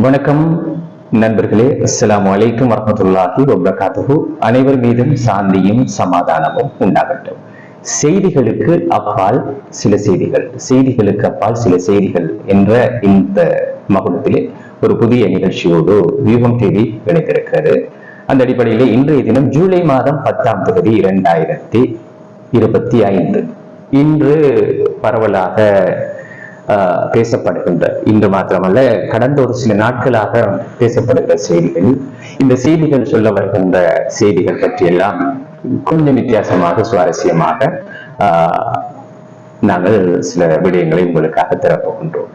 வணக்கம் நண்பர்களே. அஸ்ஸலாமு அலைக்கும் வரமத்துல்லாஹி வபரகாத்துஹு. அனைவர் மீதும் சாந்தியும் சமாதானமும் உண்டாகட்டும். செய்திகளுக்கு அப்பால் சில செய்திகள். செய்திகளுக்கு அப்பால் சில செய்திகள் என்ற இந்த மகுடத்திலே ஒரு புதிய நிகழ்ச்சியோடு வியூகம் டிவி இணைத்திருக்கிறது அந்த அடிப்படையிலே இன்றைய தினம் ஜூலை மாதம் பத்தாம் தேதி இரண்டாயிரத்தி இருபத்தி ஐந்து. இன்று பரவலாக பேசப்படுகின்ற. இன்று மாத்திரமல்ல கடந்த ஒரு சில நாட்களாக பேசப்படுகிற செய்திகள். இந்த செய்திகள் சொல்ல வருகின்ற செய்திகள் பற்றியெல்லாம் கொஞ்சம் வித்தியாசமாக சுவாரஸ்யமாக ஆஹ், நாங்கள் சில விடயங்களை உங்களுக்காக தரப்போகின்றோம்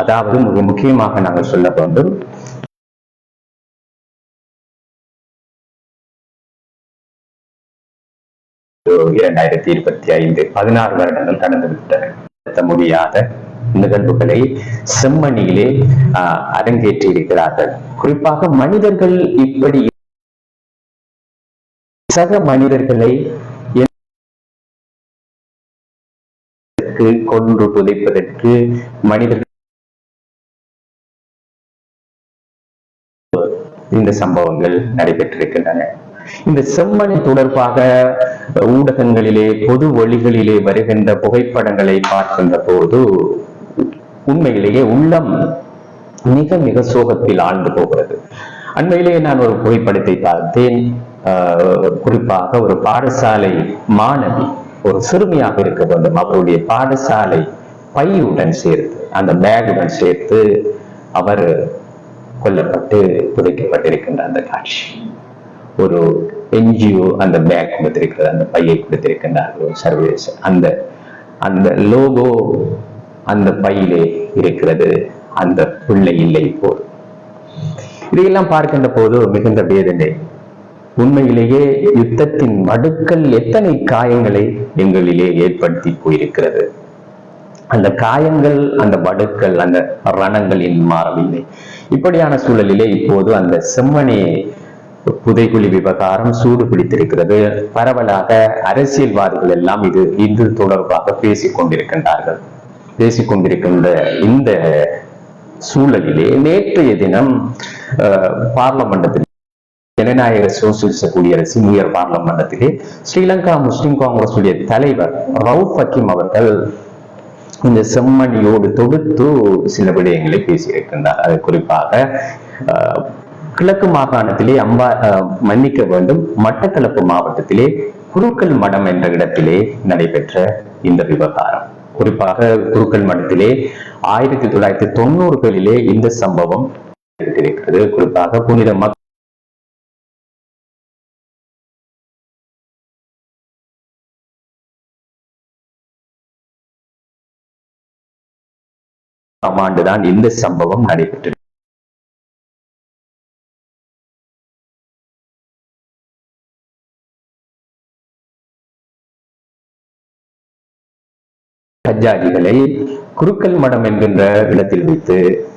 அதாவது மிக முக்கியமாக நாங்கள் சொல்ல வேண்டும் இரண்டாயிரத்தி இருபத்தி ஐந்து பதினாறு வருடங்கள் கடந்து விட்டன. முடியாத நிகழ்வுகளை செம்மணியிலே ஆஹ், அரங்கேற்றி இருக்கிறார்கள் குறிப்பாக மனிதர்கள் இப்படி சக மனிதர்களை கொன்று புதைப்பதற்கு மனிதர்கள் இந்த சம்பவங்கள் நடைபெற்றிருக்கின்றன. இந்த செம்மணி தொடர்பாக ஊடகங்களிலே பொது வழிகளிலே வருகின்ற புகைப்படங்களை பார்க்கின்ற போது உண்மையிலேயே உள்ளம் மிக மிக சோகத்தில் ஆழ்ந்து போகிறது. அண்மையிலேயே நான் ஒரு புகைப்படத்தை பார்த்தேன். ஆஹ், குறிப்பாக ஒரு பாடசாலை மாணவி ஒரு சிறுமியாக இருக்க வேண்டும். அவருடைய பாடசாலை பையுடன் சேர்த்து அந்த பேகுடன் சேர்த்து அவர் கொல்லப்பட்டு புதைக்கப்பட்டிருக்கின்ற அந்த காட்சி. ஒரு என்ஜிஓ அந்த பேக் கொடுத்திருக்கிறது அந்த பையை கொடுத்திருக்கின்றார்கள் சர்வீஸ் அந்த அந்த லோகோ அந்த பையிலே இருக்கிறது. அந்த பிள்ளை இல்லை போல். இதையெல்லாம் பார்க்கின்ற போது மிகுந்த வேதனை. உண்மையிலேயே யுத்தத்தின் மடுக்கள் எத்தனை காயங்களை எங்களிலே ஏற்படுத்தி போயிருக்கிறது. அந்த காயங்கள் அந்த வடுக்கள் அந்த ரணங்கள் இன்னும் மாறவில்லை. இப்படியான சூழலிலே இப்போது அந்த செம்மணியை புதைகுழி விவகாரம் சூடு பிடித்திருக்கிறது. பரவலாக அரசியல்வாதிகள் எல்லாம் இது இது தொடர்பாக பேசிக் கொண்டிருக்கின்றார்கள். பேசிக் கொண்டிருக்கின்ற இந்த சூழலிலே நேற்றைய தினம் பார்லமெண்டத்தில் ஜனநாயக சோசியலிச குடியரசு உயர் பார்லமெண்டத்திலே ஸ்ரீலங்கா முஸ்லிம் காங்கிரஸ் உடைய தலைவர் ரவுப் ஹக்கீம் அவர்கள் இந்த செம்மணியோடு தொடுத்து சில விடயங்களை பேசியிருக்கின்றார். அது குறிப்பாக அஹ், கிழக்கு மாகாணத்திலே அம்பா மன்னிக்க வேண்டும். மட்டக்களப்பு மாவட்டத்திலே குருக்கள் மடம் என்ற இடத்திலே நடைபெற்ற இந்த விவகாரம். குறிப்பாக குருக்கள் மடத்திலே ஆயிரத்தி தொள்ளாயிரத்தி தொண்ணூறுகளிலே இந்த சம்பவம் இருக்கிறது குறிப்பாக புனித மக் ஆண்டுதான் இந்த சம்பவம் நடைபெற்றது ஹஜ்ஜாஜிகளை குருக்கல் மடம் என்கின்ற இடத்தில் வைத்து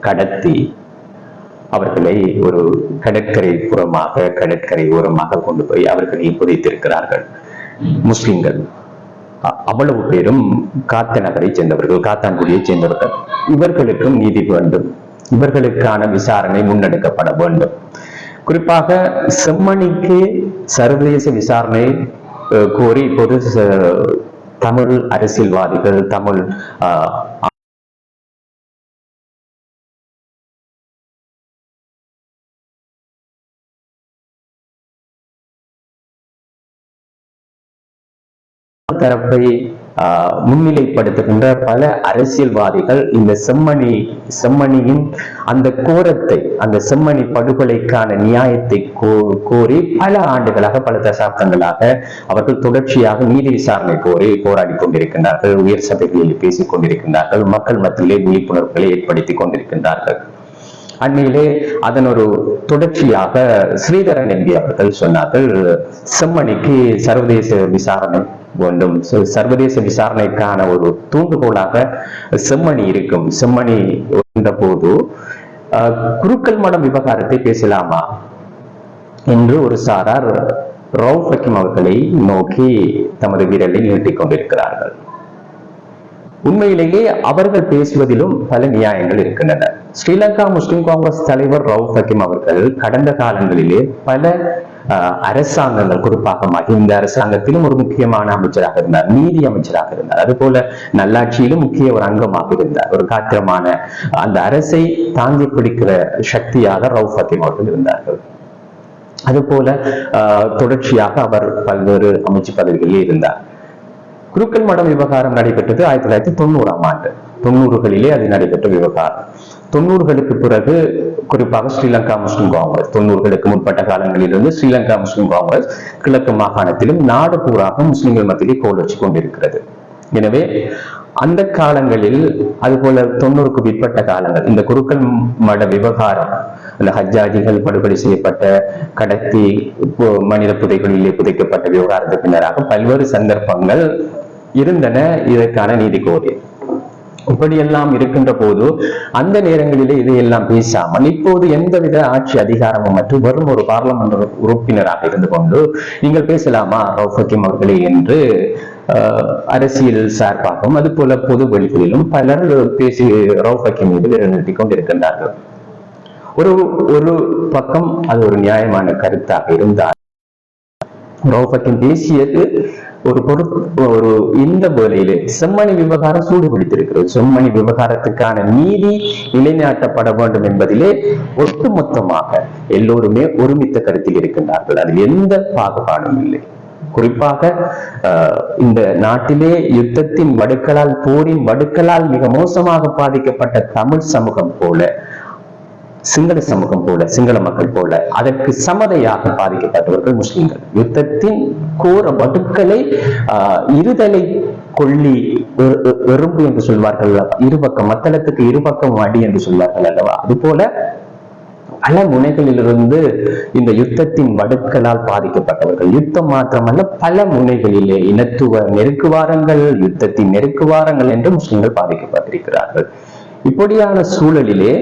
கடத்தி அவர்களை ஒரு கடற்கரை புறமாக கடற்கரை ஓரமாக கொண்டு போய் அவர்களை புதைத்திருக்கிறார்கள். முஸ்லிம்கள். அவ்வளவு பேரும் காத்த நகரை சேர்ந்தவர்கள் காத்தான்குடியை சேர்ந்தவர்கள். இவர்களுக்கும் நீதி வேண்டும். இவர்களுக்கான விசாரணை முன்னெடுக்கப்பட வேண்டும். குறிப்பாக செம்மணிக்கு சர்வதேச விசாரணை கோரி இப்போது ச- தமிழ் அரசியல்வாதிகள் தமிழ் தரப்பை முன்னிலைப்படுத்துகின்ற பல அரசியல்வாதிகள் இந்த செம்மணி செம்மணியின் அந்த கோரத்தை அந்த செம்மணி படுகொலைக்கான நியாயத்தை கோரி பல ஆண்டுகளாக பல தசாப்தங்களாக அவர்கள் தொடர்ச்சியாக நீதி விசாரணை கோரி போராடி கொண்டிருக்கின்றார்கள். உயர் சபைகளில் பேசிக் கொண்டிருக்கின்றார்கள். மக்கள் மத்தியிலே விழிப்புணர்வுகளை ஏற்படுத்தி கொண்டிருக்கின்றார்கள். அண்மையிலே அதன் ஒரு தொடர்ச்சியாக ஸ்ரீதரன் எம்பி அவர்கள் சொன்னார்கள் செம்மணிக்கு சர்வதேச விசாரணை வேண்டும். சர்வதேச விசாரணைக்கான ஒரு தூண்டுகோலாக செம்மணி இருக்கும். செம்மணி என்ற போது குருக்கள் மடம் விவகாரத்தை பேசலாமா? என்று ஒரு சாரார் ரவுஃப் ஹக்கீம் அவர்களை நோக்கி தமது விரலை நீட்டிக் கொண்டிருக்கிறார்கள். உண்மையிலேயே அவர்கள் பேசுவதிலும் பல நியாயங்கள் இருக்கின்றன. ஸ்ரீலங்கா முஸ்லிம் காங்கிரஸ் தலைவர் ரவுஃப் ஹக்கீம் அவர்கள் கடந்த காலங்களிலே பல அரசாங்கங்கள் குறிப்பாக மஹிந்த அரசாங்கத்திலும் ஒரு முக்கியமான அமைச்சராக இருந்தார். நீதி அமைச்சராக இருந்தார். அதுபோல நல்லாட்சியிலும் முக்கிய ஒரு அங்கமாக இருந்தார். ஒரு காத்திரமான அந்த அரசை தாங்கி பிடிக்கிற சக்தியாக ரவுஃப் ஹக்கீம் அவர்கள் இருந்தார்கள். அதுபோல தொடர்ச்சியாக அவர் பல்வேறு அமைச்சு பதவிகளில் இருந்தார். குருக்கள் மடம் விவகாரம் நடைபெற்றது ஆயிரத்தி தொள்ளாயிரத்தி தொண்ணூறாம் ஆண்டு. தொண்ணூறுகளிலே அது நடைபெற்ற விவகாரம். தொண்ணூறுகளுக்கு பிறகு குறிப்பாக ஸ்ரீலங்கா முஸ்லிம் காங்கிரஸ் தொண்ணூறுகளுக்கு முற்பட்ட காலங்களிலிருந்து ஸ்ரீலங்கா முஸ்லிம் காங்கிரஸ் கிழக்கு மாகாணத்திலும் நாடு பூராக முஸ்லிம்கள் மத்தியிலே கோல் வச்சு கொண்டிருக்கிறது. எனவே அந்த காலங்களில் அதுபோல தொண்ணூறுக்கு பிற்பட்ட காலங்கள் இந்த குருக்கள் மட விவகாரம் அந்த ஹஜ்ஜாஜிகள் படுகொலை செய்யப்பட்ட கடத்தி மனித புதைகளிலே புதைக்கப்பட்ட விவகாரத்துக்கு பின்னராக பல்வேறு சந்தர்ப்பங்கள் இருந்தன. இதற்கான நீதி கோரி. இப்படியெல்லாம் இருக்கின்ற போது அந்த நேரங்களிலே இதையெல்லாம் பேசாமல் இப்போது எந்தவித ஆட்சி அதிகாரமும் மற்றும் வரும் ஒரு பார்லமெண்ட் உறுப்பினராக இருந்து கொண்டு நீங்கள் பேசலாமா ரவுஃப் அவர்களே என்று அரசியல் சார்பாகவும் அதுபோல பொது வெளிகளிலும் பலர் பேசி ரவுஃப் மீது விரல் கொண்டிருக்கின்றார்கள். ஒரு ஒரு பக்கம் அது ஒரு நியாயமான கருத்தாக இருந்தால் ரவுஃபக்கின் பேசியது ஒரு பொறுப்பு ஒரு இந்த வேளையிலே செம்மணி விவகாரம் சூடு பிடித்திருக்கிறது செம்மணி விவகாரத்துக்கான நீதி நிலைநாட்டப்பட வேண்டும் என்பதிலே ஒட்டுமொத்தமாக எல்லோருமே ஒருமித்த கருத்தில் இருக்கின்றார்கள். அதில் எந்த பாகுபாடும் இல்லை. குறிப்பாக இந்த நாட்டிலே யுத்தத்தின் வடுக்களால் போரின் வடுக்களால் மிக மோசமாக பாதிக்கப்பட்ட தமிழ் சமூகம் போல சிங்கள சமூகம் போல சிங்கள மக்கள் போல அதற்கு சமதையாக பாதிக்கப்பட்டவர்கள் முஸ்லிம்கள். யுத்தத்தின் கோர வடுக்களை ஆஹ், இருதலை கொள்ளி எறும்பு என்று சொல்வார்கள் இருபக்கம் மத்தளத்துக்கு இருபக்கம் அடி என்று சொல்வார்கள் அல்லவா? அதுபோல பல முனைகளிலிருந்து இந்த யுத்தத்தின் வடுக்களால் பாதிக்கப்பட்டவர்கள். யுத்தம் மாத்திரமல்ல பல முனைகளிலே இனத்துவ நெருக்குவாரங்கள் யுத்தத்தின் நெருக்குவாரங்கள் என்று முஸ்லிம்கள் பாதிக்கப்பட்டிருக்கிறார்கள். இப்படியான சூழலிலே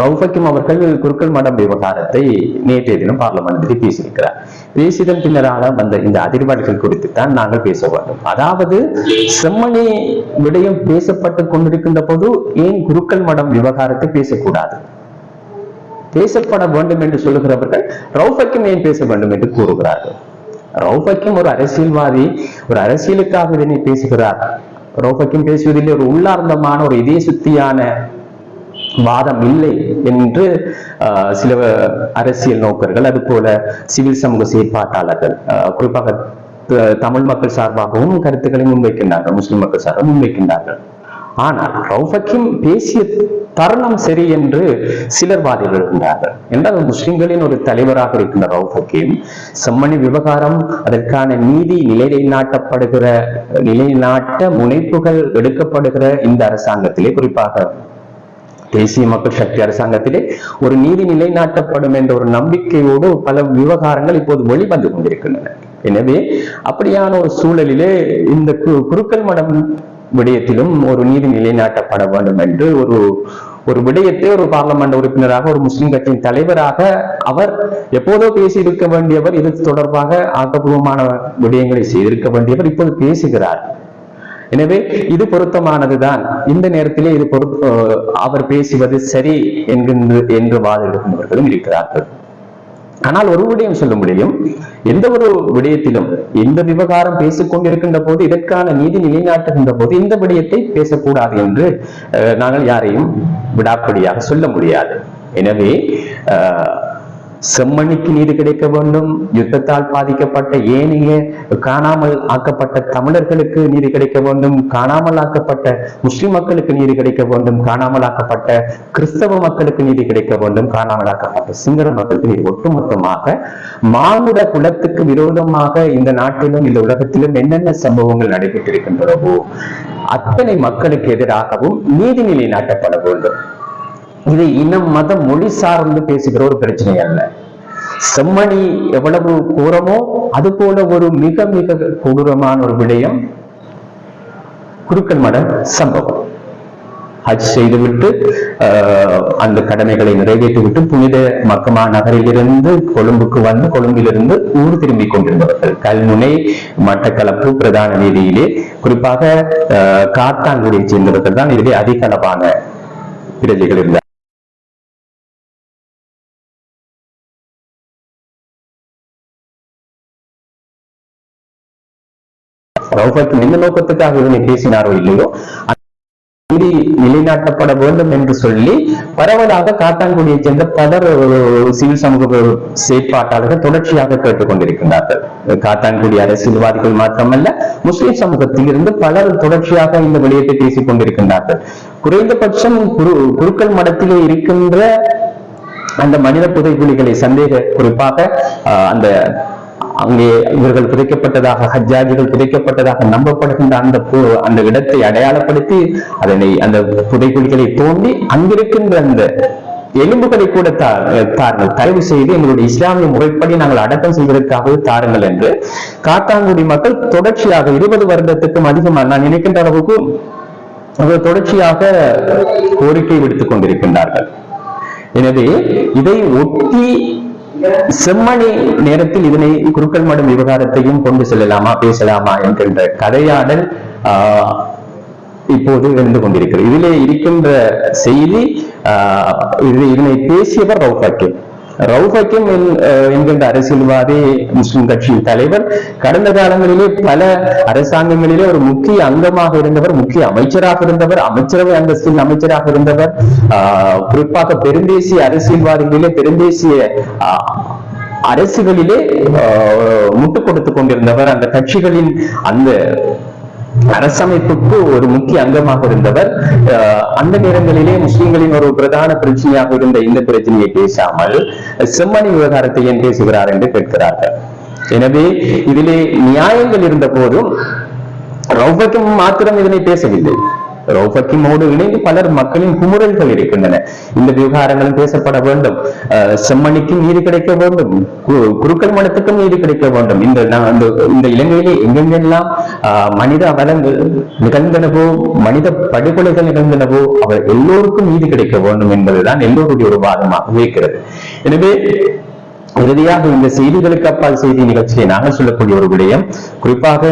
ரவுஃபக்கிம் அவர்கள் குருக்கள் மடம் விவகாரத்தை நேற்றைய தினம் பார்லமெண்டில் பேசியிருக்கிறார். பேசியதன் பின்னரான வந்த இந்த அதிர்வலைகள் குறித்து தான் நாங்கள் பேச வேண்டும். அதாவது செம்மணி விடயம் பேசப்பட்டு கொண்டிருக்கின்ற போது ஏன் குருக்கள் மடம் விவகாரத்தை பேசக்கூடாது? பேசப்பட வேண்டும் என்று சொல்லுகிறவர்கள் ரவுஃபக்கிம் ஏன் பேச வேண்டும் என்று கூறுகிறார்கள்? ரவுஃபக்கிம் ஒரு அரசியல்வாதி ஒரு அரசியலுக்காக இதனை பேசுகிறார். ரவுஃபக்கிம் பேசுவதில் ஒரு உள்ளார்ந்தமான ஒரு இதய சுத்தியான வாதம் இல்லை என்று சில அரசியல் நோக்கர்கள் அதுபோல சிவில் சமூக செயற்பாட்டாளர்கள் குறிப்பாக தமிழ் மக்கள் சார்பாகவும் கருத்துக்களை முன்வைக்கின்றார்கள் முஸ்லிம் மக்கள் சார்பாக முன்வைக்கின்றார்கள். ஆனால் ரவுஃபக்கிம் பேசிய தருணம் சரி என்று சிலர் வாதிடுகின்றார்கள். என்றால் முஸ்லிம்களின் ஒரு தலைவராக இருக்கின்ற ரவுஃபக்கிம் செம்மணி விவகாரம் அதற்கான நீதி நிலைநாட்டப்படுகிற நிலைநாட்ட முனைப்புகள் எடுக்கப்படுகிற இந்த அரசாங்கத்திலே குறிப்பாக தேசிய மக்கள் சக்தி அரசாங்கத்திலே ஒரு நீதி நிலைநாட்டப்படும் என்ற ஒரு நம்பிக்கையோடு பல விவகாரங்கள் இப்போது வெளிவந்து கொண்டிருக்கின்றன. எனவே அப்படியான ஒரு சூழலிலே இந்த குருக்கள் மடம் விடயத்திலும் ஒரு நீதி நிலைநாட்டப்பட வேண்டும் என்று ஒரு ஒரு விடயத்தை ஒரு பார்லமெண்ட் உறுப்பினராக ஒரு முஸ்லிம் கட்சியின் தலைவராக அவர் எப்போதோ பேசி இருக்க வேண்டியவர் இது தொடர்பாக ஆக்கப்பூர்வமான விடயங்களை செய்திருக்க வேண்டியவர் இப்போது பேசுகிறார். எனவே இது பொருத்தமானதுதான். இந்த நேரத்திலே இது அவர் பேசுவது சரி என்கின்ற என்று வாதிடுகின்றவர்களும் இருக்கிறார்கள். ஆனால் ஒரு விடயம் சொல்ல முடியும். எந்த ஒரு விடயத்திலும் இந்த விவகாரம் பேசிக் கொண்டிருக்கின்ற போது இதற்கான நீதி நிலைநாட்டுகின்ற போது இந்த விடயத்தை பேசக்கூடாது என்று அஹ், நாங்கள் யாரையும் விடாப்படியாக சொல்ல முடியாது. எனவே ஆஹ் செம்மணிக்கு நீதி கிடைக்க வேண்டும். யுத்தத்தால் பாதிக்கப்பட்ட ஏனைய காணாமல் ஆக்கப்பட்ட தமிழர்களுக்கு நீதி கிடைக்க வேண்டும். காணாமல் ஆக்கப்பட்ட முஸ்லிம் மக்களுக்கு நீதி கிடைக்க வேண்டும். காணாமல் ஆக்கப்பட்ட கிறிஸ்தவ மக்களுக்கு நீதி கிடைக்க வேண்டும். காணாமல் ஆக்கப்பட்ட சிங்கள மக்களுக்கு நீதி ஒட்டுமொத்தமாக மானுட குலத்துக்கு விரோதமாக இந்த நாட்டிலும் இந்த உலகத்திலும் என்னென்ன சம்பவங்கள் நடைபெற்றிருக்கின்றனவோ அத்தனை மக்களுக்கு எதிராகவும் நீதி நிலைநாட்டப்பட வேண்டும். இது இனம் மதம் மொழி சார்ந்து பேசுகிற ஒரு பிரச்சனை அல்ல. செம்மணி எவ்வளவு கூறமோ அது போல ஒரு மிக மிக கொடூரமான ஒரு விடயம் குருக்கள் மட சம்பவம். ஹஜ் செய்துவிட்டு அந்த கடமைகளை நிறைவேற்றிவிட்டு புனித மக்கமா நகரிலிருந்து கொழும்புக்கு வந்து கொழும்பிலிருந்து ஊர் திரும்பிக் கொண்டிருந்தவர்கள். கல்முனை மட்டக்களப்பு பிரதான வீதியிலே குறிப்பாக ஆஹ், சேர்ந்தவர்கள் தான் இதிலே அதிகளவான பிரஜைகள் இருந்தார் ரவுஃபத் எந்த நோக்கத்துக்காக இதனை பேசினாரோ இல்லையோ நீதி நிலைநாட்டப்பட வேண்டும் என்று சொல்லி பரவலாக காத்தான்குடியைச் சேர்ந்த பலர் சிவில் சமூக செயற்பாட்டாளர்கள் தொடர்ச்சியாக கேட்டுக்கொண்டிருக்கின்றார்கள் காத்தான்குடி அரசியல்வாதிகள் மாத்திரமல்ல முஸ்லிம் சமூகத்தில் இருந்து பலர் தொடர்ச்சியாக இந்த விடயத்தை பேசிக் கொண்டிருக்கின்றார்கள். குறைந்தபட்சம் குரு குருக்கள் மடத்திலே இருக்கின்ற அந்த மனித புதைகுழிகளை சந்தேக குறிப்பாக அந்த அங்கே இவர்கள் புதைக்கப்பட்டதாக ஹஜ்ஜாஜிகள் புதைக்கப்பட்டதாக நம்பப்படுகின்ற அந்த அந்த இடத்தை அடையாளப்படுத்தி அதனை அந்த புதைக்குழிகளை தோண்டி அங்கிருக்கின்ற அந்த எலும்புகளை கூட தா- தாருங்கள். தயவு செய்து எங்களுடைய இஸ்லாமிய முறைப்படி நாங்கள் அடக்கம் செய்வதற்காகவே தாருங்கள் என்று காத்தாங்குடி மக்கள் தொடர்ச்சியாக இருபது வருடத்துக்கும் அதிகமாக நான் நினைக்கின்ற அளவுக்கு அவர்கள் தொடர்ச்சியாக கோரிக்கை விடுத்துக் கொண்டிருக்கின்றார்கள். எனவே இதை ஒட்டி செம்மணி நேரத்தில் இதனை குருக்கள் மடம் விவகாரத்தையும் கொண்டு செல்லலாமா பேசலாமா என்கின்ற கதையாடல் ஆஹ், இப்போது இருந்து கொண்டிருக்கிறது. இதிலே இருக்கின்ற செய்தி ஆஹ், இது- இதனை பேசியவர் ரவுஃப் ரவுஃப் ஹக்கீம் என்கின்ற அரசியல்வாதி முஸ்லிம் கட்சியின் தலைவர் கடந்த காலங்களிலே பல அரசாங்கங்களிலே ஒரு முக்கிய அங்கமாக இருந்தவர் முக்கிய அமைச்சராக இருந்தவர் அமைச்சரவை அந்தஸ்தில் அமைச்சராக இருந்தவர். ஆஹ், குறிப்பாக பெருந்தேசிய அரசியல்வாதிகளிலே பெருந்தேசிய அரசுகளிலே ஆஹ், முட்டுக் கொடுத்துக் கொண்டிருந்தவர். அந்த கட்சிகளின் அந்த அரசமைப்புக்கு ஒரு முக்கிய அங்கமாக இருந்தவர். அஹ், அந்த நேரங்களிலே முஸ்லிம்களின் ஒரு பிரதான பிரச்சனையாக இருந்த இந்த பிரச்சனையை பேசாமல் செம்மணி விவகாரத்தை ஏன் பேசுகிறார் என்று கேட்கிறார்கள். எனவே இதிலே நியாயங்கள் இருந்த போதும் ரௌபக்கும் மாத்திரம் இதனை பேசவில்லை. ரௌபக்கிமோடு இணைந்து பலர் மக்களின் குமுறல்கள் இருக்கின்றன. இந்த விவகாரங்களும் பேசப்பட வேண்டும். செம்மணிக்கும் நீதி கிடைக்க வேண்டும். குருக்கள் மனத்துக்கும் நீதி கிடைக்க வேண்டும். இந்த நான் இந்த இந்த இலங்கையிலே எங்கெங்கெல்லாம் மனித அவலங்கள் நிகழ்ந்தனவோ மனித படுகொலைகள் நிகழ்ந்தனவோ அவர் எல்லோருக்கும் நீதி கிடைக்க வேண்டும் என்பதுதான் எல்லோருடைய ஒரு வாதமாக இருக்கிறது. எனவே இறுதியாக இந்த செய்திகளுக்கு அப்பால் செய்தி நிகழ்ச்சியை நாங்கள் சொல்லக்கூடிய ஒரு விடயம். குறிப்பாக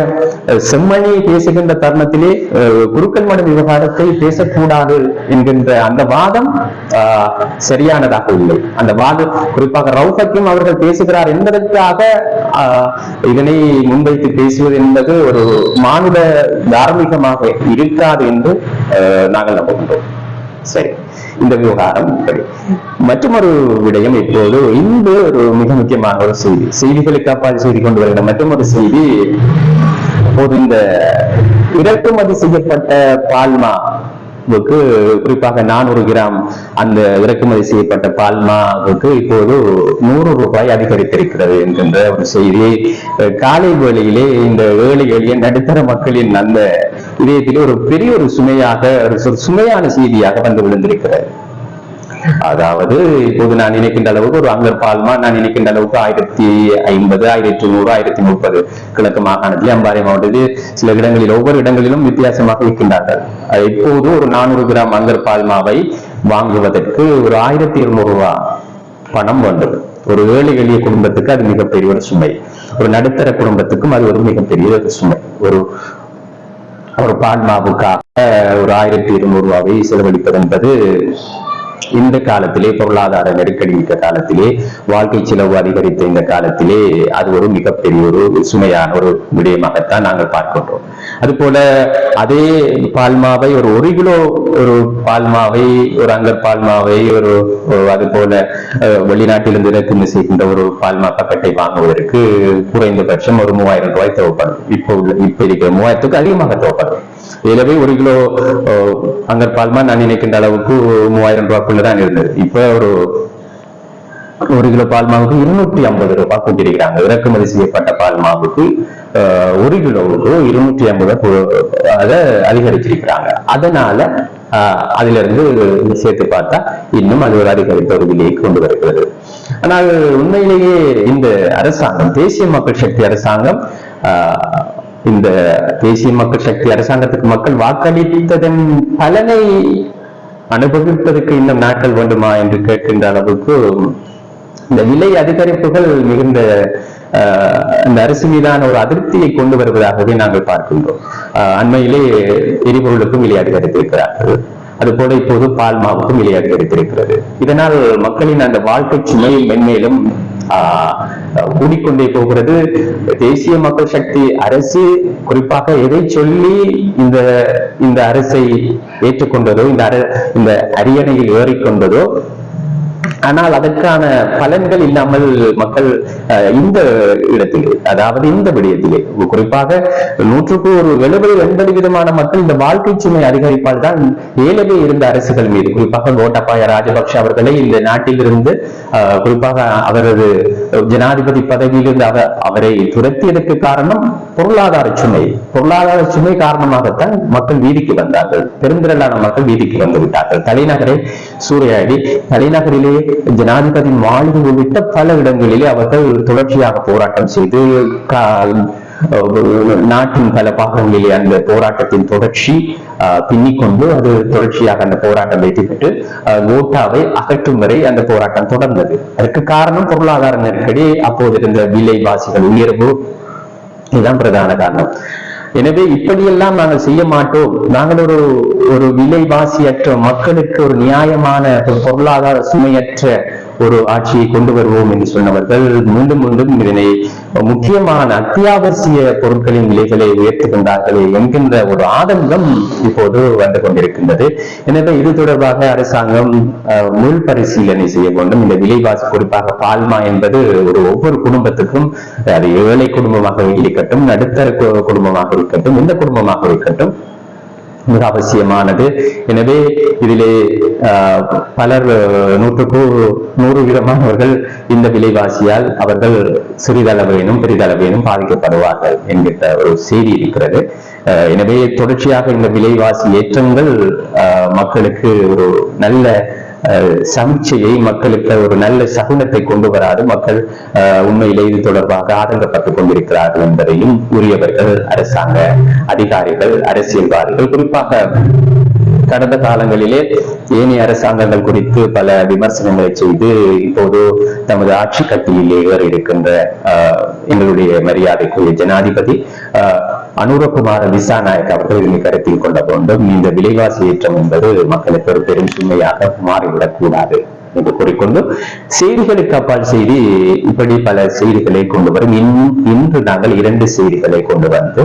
செம்மணியை பேசுகின்ற தருணத்திலே குருக்கள் மட விவகாரத்தை பேசக்கூடாது என்கின்ற அந்த வாதம் ஆஹ், சரியானதாக இல்லை. அந்த வாதம் குறிப்பாக ரவுஃபக்கும் அவர்கள் பேசுகிறார் என்பதற்காக ஆஹ், இதனை முன்வைத்து பேசுவது என்பது ஒரு மானுட தார்மீகமாக இருக்காது என்று நாங்கள் நம்புகின்றோம். சரி. இந்த விவகாரம் இப்படி மற்றொரு விடயம் இப்போது இன்று ஒரு மிக முக்கியமான ஒரு செய்தி. செய்திகளுக்கு அப்பால் செய்தி கொண்டு வருகிற மற்றொரு செய்தி இப்போது இந்த இறக்குமதி செய்யப்பட்ட பால்மாவுக்கு குறிப்பாக நானூறு கிராம் அந்த இறக்குமதி செய்யப்பட்ட பால்மாவுக்கு இப்போது நூறு ரூபாய் அதிகரித்திருக்கிறது என்கின்ற ஒரு செய்தி. காலை வேளையிலே இந்த ஏழை எளிய நடுத்தர மக்களின் அந்த இதயத்திலே ஒரு பெரிய ஒரு சுமையாக ஒரு சுமையான செய்தியாக வந்து விழுந்திருக்கிறது. அதாவது இப்போது நான் நினைக்கின்ற அளவுக்கு ஒரு அங்கர் பால்மா நான் நினைக்கின்ற அளவுக்கு ஆயிரத்தி ஐம்பது ஆயிரத்தி நூறு ஆயிரத்தி முப்பது கிழக்கு மாகாணத்தில் அம்பாறை மாவட்டத்தில் சில இடங்களில் ஒவ்வொரு இடங்களிலும் வித்தியாசமாக இருக்கின்றார்கள். அது இப்போது ஒரு நானூறு கிராம் அங்கர் பால்மாவை வாங்குவதற்கு ஒரு ஆயிரத்தி இருநூறு ரூபாய் பணம் வேண்டும் ஒரு ஏழை எளிய குடும்பத்துக்கு அது மிகப்பெரிய ஒரு சுமை. ஒரு நடுத்தர குடும்பத்துக்கும் அது ஒரு மிகப்பெரிய ஒரு சுமை. ஒரு ஒரு பாட்மாவுக்காக ஒரு ஆயிரத்தி இருநூறு ரூபாவை செலவழிப்பது என்பது இந்த காலத்திலே பொருளாதார நெருக்கடி மிக்க காலத்திலே வாழ்க்கை செலவு அதிகரித்த இந்த காலத்திலே அது ஒரு மிகப்பெரிய ஒரு சுமையான ஒரு விடயமாகத்தான் நாங்கள் பார்க்கின்றோம். அதுபோல அதே பால்மாவை ஒரு ஒரு கிலோ ஒரு பால்மாவை ஒரு அங்கர் பால்மாவை ஒரு அது போல வெளிநாட்டிலிருந்து இறக்குமதி செய்கின்ற ஒரு பால்மா பக்கெட்டை வாங்குவதற்கு குறைந்தபட்சம் ஒரு மூவாயிரம் ரூபாய் தேவைப்படும். இப்போ உள்ள இப்ப இருக்கிற மூவாயிரத்துக்கு அதிகமாக தேவைப்படும். இதுலவே ஒரு கிலோ அங்கர் பால்மா நான் நினைக்கின்ற அளவுக்கு மூவாயிரம் ரூபாய்க்குள்ளதான் இருந்தது. இப்ப ஒரு ஒரு கிலோ பால் மாவுக்கு இருநூற்றி ஐம்பது ரூபாய் கூட்டியிருக்கிறாங்க இறக்குமதி செய்யப்பட்ட பால் மாவுக்கு ஒரு கிலோவுக்கு இருநூற்றி ஐம்பது அதை அதிகரிச்சிருக்கிறாங்க. அதனால அதுல இருந்து சேர்த்து பார்த்தா இன்னும் அது ஒரு அதிகரித்த ஒரு விலையை கொண்டு வருகிறது. ஆனால் உண்மையிலேயே இந்த அரசாங்கம் தேசிய மக்கள் சக்தி அரசாங்கம் இந்த தேசிய மக்கள் சக்தி அரசாங்கத்துக்கு மக்கள் வாக்களித்ததன் பலனை அனுபவிப்பதற்கு இன்னும் நாட்கள் வேண்டுமா என்று கேட்கின்ற அளவுக்கு இந்த விலை அதிகரிப்புகள் மிகுந்த இந்த அரிசி மீதான ஒரு அதிருப்தியை கொண்டு வருவதாகவே நாங்கள் பார்க்கின்றோம். அண்மையிலே எரிபொருளுக்கும் விலை அதிகரித்திருக்கிறார்கள். அதுபோல இப்போது பால் மாவுக்கும் விலை அதிகரித்திருக்கிறது. இதனால் மக்களின் அந்த வாழ்க்கை சுமை மென்மேலும் ஆஹ், கூடிக்கொண்டே போகிறது. தேசிய மக்கள் சக்தி அரசு குறிப்பாக எதை சொல்லி இந்த இந்த அரசை ஏற்றுக்கொண்டதோ இந்த அர இந்த அரியணையில் ஏறிக்கொண்டதோ ஆனால் அதற்கான பலன்கள் இல்லாமல் மக்கள் இந்த இடத்திலே அதாவது இந்த விடயத்திலே குறிப்பாக நூற்றுக்கு ஒரு எழுபது எண்பது விதமான மக்கள் இந்த வாழ்க்கை சுமை அதிகரிப்பால் தான் ஏலவே இருந்த அரசுகள் மீது. குறிப்பாக கோட்டாபாய ராஜபக்ஷ அவர்களை இந்த நாட்டிலிருந்து குறிப்பாக அவரது ஜனாதிபதி பதவியிலிருந்து அவர் அவரை துரத்தியதற்கு காரணம் பொருளாதார சுமை. பொருளாதார சுமை காரணமாகத்தான் மக்கள் வீதிக்கு வந்தார்கள். பெருந்திரளான மக்கள் வீதிக்கு வந்து விட்டார்கள். தலைநகரை சூறையாடி தலைநகரிலேயே ஜனாதிபதி மாளிகை உள்ளிட்ட பல இடங்களிலே அவர்கள் தொடர்ச்சியாக போராட்டம் செய்து நாட்டின் பல பாகங்களிலே அந்த போராட்டத்தின் தொடர்ச்சி ஆஹ், பின்னிக்கொண்டு அது தொடர்ச்சியாக அந்த போராட்டம் வைத்துவிட்டு பெற்று கோட்டாவை அகற்றும் வரை அந்த போராட்டம் தொடர்ந்தது. அதற்கு காரணம் பொருளாதார நெருக்கடி அப்போது இருந்த விலைவாசிகள் உயர்வு. இதுதான் பிரதான காரணம். எனவே இப்படியெல்லாம் நாங்கள் செய்ய மாட்டோம். நாங்கள் ஒரு ஒரு விலைவாசியற்ற மக்களுக்கு ஒரு நியாயமான ஒரு பொருளாதார சுமையற்ற ஒரு ஆட்சியை கொண்டு வருவோம் என்று சொன்னவர்கள் மீண்டும் மீண்டும் இதனை முக்கியமான அத்தியாவசிய பொருட்களின் விலைகளை உயர்த்துகின்றார்களே என்கின்ற ஒரு ஆதங்கம் இப்போது வந்து கொண்டிருக்கின்றது. எனவே இது தொடர்பாக அரசாங்கம் முள் பரிசீலனை செய்ய வேண்டும். இந்த விலைவாசி குறிப்பாக பால்மா என்பது ஒரு ஒவ்வொரு குடும்பத்துக்கும் அது ஏழை குடும்பமாக இருக்கட்டும் நடுத்தர கு- குடும்பமாக இருக்கட்டும் எந்த குடும்பமாக இருக்கட்டும் மிக அவசியமானது. எனவே இதிலே ஆஹ், பலர் நூற்றுக்கு நூறு விதமானவர்கள் இந்த விலைவாசியால் அவர்கள் சிறிதளவேனும் பெரிதளவேனும் பாதிக்கப்படுவார்கள் என்கிற ஒரு செய்தி இருக்கிறது. எனவே தொடர்ச்சியாக இந்த விலைவாசி ஏற்றங்கள் மக்களுக்கு ஒரு நல்ல சமீட்சையை மக்களுக்கு ஒரு நல்ல சகுனத்தை கொண்டு வராது. மக்கள் உண்மையிலே இது தொடர்பாக ஆதங்கப்பட்டுக் கொண்டிருக்கிறார்கள் என்பதையும் உரியவர்கள் அரசாங்க அதிகாரிகள் அரசியல்வாதிகள் குறிப்பாக கடந்த காலங்களிலே ஏனைய அரசாங்கங்கள் குறித்து பல விமர்சனங்களை செய்து இப்போது தமது ஆட்சி கட்டியிலே இவர் இருக்கின்ற ஆஹ், எங்களுடைய மரியாதைக்குரிய ஜனாதிபதி ஆஹ், அனுரகுமார திசாநாயக் அவர்கள் இதனை கருத்தில் கொள்ள வேண்டும் இந்த விலைவாசி ஏற்றம் என்பது மக்களுக்கு ஒரு பெரும் சுமையாக மாறிவிடக் கூடாது என்று கூறிக்கொண்டு செய்திகளுக்கு அப்பால் செய்தி இப்படி பல செய்திகளை கொண்டு வரும். இன்று நாங்கள் இரண்டு செய்திகளை கொண்டு வந்து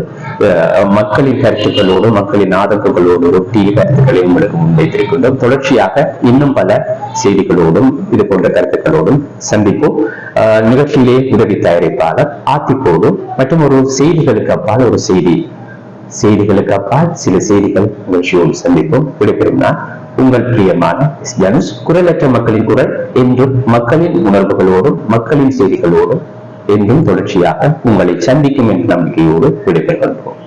மக்களின் கருத்துக்களோடு மக்களின் ஆதரவுகளோடு ஒட்டிய கருத்துக்களை உங்களுக்கு முன்வைத்திருக்கின்றோம். தொடர்ச்சியாக இன்னும் பல செய்திகளோடும் இது போன்ற கருத்துக்களோடும் சந்திப்போம். நிகழ்ச்சியிலே உதவி தயாரிப்பாளர் ஆத்திப்போடு மற்றும் ஒரு செய்திகளுக்கு அப்பால் ஒரு செய்தி செய்திகளுக்கு அப்பால் சில செய்திகள் நிகழ்ச்சியோடு சந்திப்போம். விடைபெறும் நான் உங்கள் பிரியமான தனுஷ் குரலற்ற மக்களின் குரல் என்றும் மக்களின் உணர்வுகளோடும் மக்களின் செய்திகளோடும் என்றும் தொடர்ச்சியாக உங்களை சந்திக்கும் என்ற நம்பிக்கையோடு விடைபெறுகின்றோம்